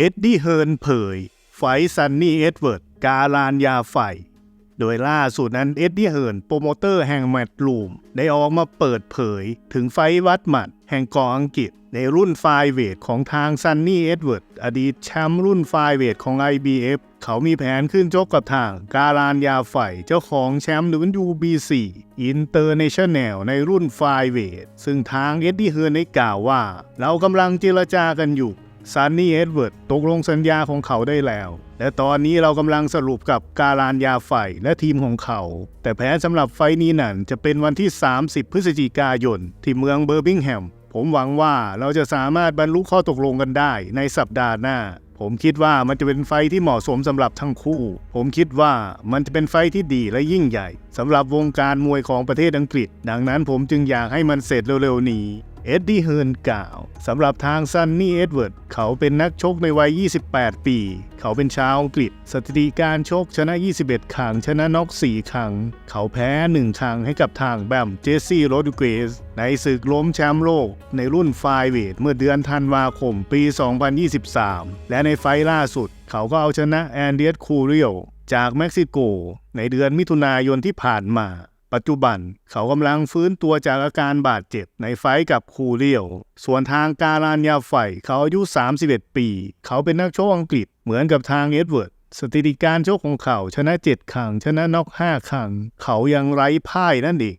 เอ็ดดี้เฮิร์นเผย ไฟซันนี่เอ็ดเวิร์ด กาลานยาไฟ โดยล่าสุดนั้นเอ็ดดี้เฮิร์นโปรโมเตอร์แห่งแมตต์ลูม ได้ออกมาเปิดเผย ถึงไฟวัดหมัด แห่งกองอังกฤษ ในรุ่นไฟเวทของทางซันนี่เอ็ดเวิร์ด อดีตแชมป์รุ่นไฟเวทของ IBF เขามีแผนขึ้นชกกับทาง กาลานยาไฟเจ้าของแชมป์ WBC International ในรุ่นไฟเวทซึ่งทางเอ็ดดี้เฮิร์นได้กล่าวว่า เรากำลังเจรจากันอยู่ ซันนี่เอ็ดเวิร์ดตกลงสัญญาของเขาได้แล้ว และตอนนี้เรากำลังสรุปกับการานยาไฟและทีมของเขา แต่แผนสำหรับไฟนี้นั่นจะเป็นวันที่ 30 พฤศจิกายน ที่เมืองเบอร์บิงแฮม ผมหวังว่าเราจะสามารถบรรลุข้อตกลงกันได้ในสัปดาห์หน้า ผมคิดว่ามันจะเป็นไฟที่เหมาะสมสำหรับทั้งคู่ ผมคิดว่ามันจะเป็นไฟที่ดีและยิ่งใหญ่สำหรับวงการมวยของประเทศอังกฤษ ดังนั้นผมจึงอยากให้มันเสร็จเร็วๆนี้ เอ็ดดี้เฮิร์นกล่าวสำหรับทางซันนี่เอ็ดเวิร์ดเขาเป็นนักชกในวัย 28 ปี เขาเป็นชาวอังกฤษ สถิติการชกชนะ 21 ครั้ง ชนะน็อก 4 ครั้ง เขาแพ้ 1 ครั้งให้กับทางแบมเจสซี่โรดริเกส ในศึกล้มแชมป์โลก ในรุ่นไฟเวทเมื่อเดือนธันวาคมปี 2023 และในไฟล์ล่าสุด เขาก็เอาชนะแอนเดียสคูเรียลจากเม็กซิโก ในเดือนมิถุนายนที่ผ่านมา ปัจจุบันเขากำลังฟื้นตัวจากอาการบาดเจ็บในไฟกับคูเรียว ส่วนทางการานยาไฟเขาอายุ 31 ปี เขาเป็นนักชกอังกฤษเหมือนกับทางเอ็ดเวิร์ด สถิติการชกของเขาชนะ 7 ครั้ง ชนะน็อก5 ครั้ง เขายังไร้พ่ายนั่นเอง